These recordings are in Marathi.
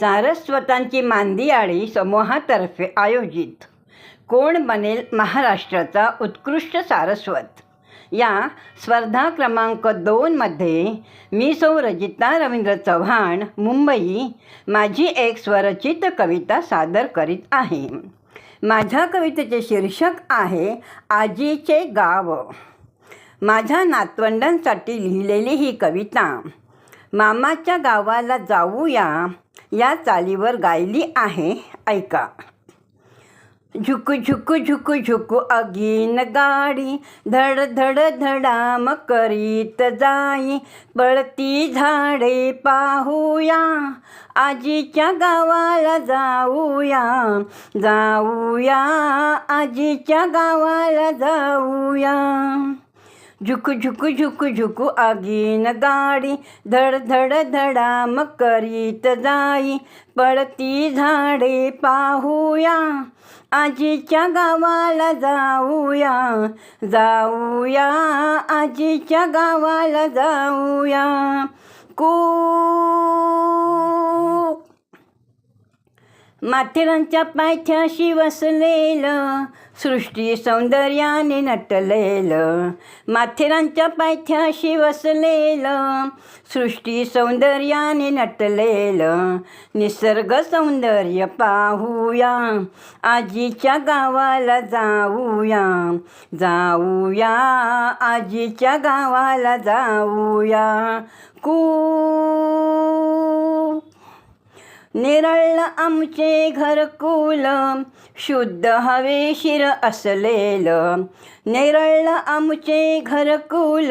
सारस्वतांची मांदियाळी समूहातर्फे आयोजित. कोण बनेल महाराष्ट्राचा उत्कृष्ट सारस्वत? या स्पर्धा क्रमांक दोनमध्ये मी सौ रजिता रवींद्र चव्हाण मुंबई माझी एक स्वरचित कविता सादर करीत आहे. माझ्या कवितेचे शीर्षक आहे आजीचे गाव. माझ्या नातवंडांसाठी लिहिलेली ही कविता मामाच्या गावाला जाऊया या चालीवर गायली आहे. ऐका. झुकू झुकू झुकू झुकू अगीन गाडी. धड धड धडाम करीत जाई. पळती झाडे पाहूया. आजीच्या गावाला जाऊया. जाऊया. आजीच्या गावाला जाऊया. झुकू झुकू झुकू झुकू आगीन गाडी धड धड धडाम करीत जाई. पळती झाडे पाहूया आजीच्या गावाला जाऊया. जाऊया आजीच्या गावाला जाऊया. कू माथेरानच्या पायथ्याशी वसलेलं सृष्टी सौंदर्याने नटलेलं. माथेरानच्या पायथ्याशी वसलेलं सृष्टी सौंदर्याने नटलेलं. निसर्ग सौंदर्य पाहूया आजीच्या गावाला जाऊया. जाऊया आजीच्या गावाला जाऊया. कू निरळलं आमचे घरकुल शुद्ध हवेशीर असलेलं. निरळलं आमचे घरकुल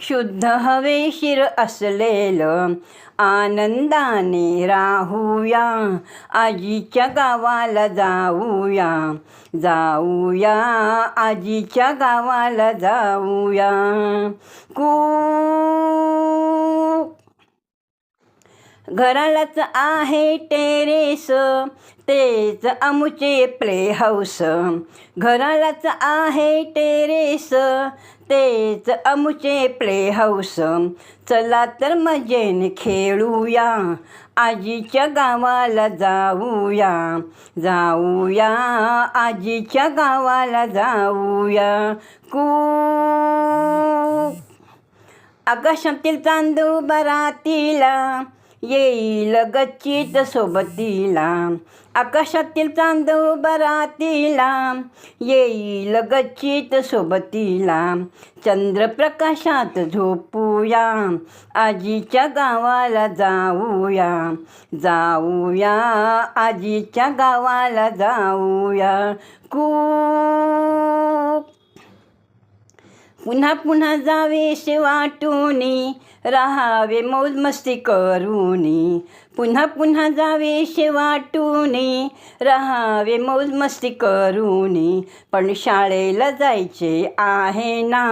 शुद्ध हवेशीर असलेलं. आनंदाने राहूया आजीच्या गावाला जाऊया. जाऊया आजीच्या गावाला जाऊया. कू घरालाच आहे टेरेस तेच आमचे प्ले हाऊस घरालाच आहे टेरेस तेच आमचे प्ले हाऊस चला तर मजेने खेळूया आजीच्या गावाला जाऊया. जाऊया आजीच्या गावाला जाऊया. कू. आकाशातील चांदू बरातीला येईल गच्चीत सोबतीला. आकाशातील चांदू बरातीला. येईल गच्चीत सोबतीला. चंद्रप्रकाशात झोपूया. आजीच्या गावाला जाऊया. जाऊया आजीच्या गावाला जाऊया. कू पुन्हा पुन्हा जावेसे वाटूनी राहावे मौज मस्ती करूनी. पुन्हा पुन्हा जावेसे वाटूनी राहावे मौज मस्ती करूनी. पण शाळेला जायचे आहे ना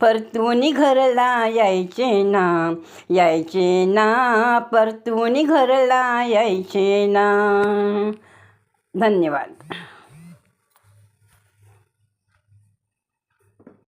परतूनी घरला यायचे ना यायचे ना परतूनी घरला यायचे ना. धन्यवाद.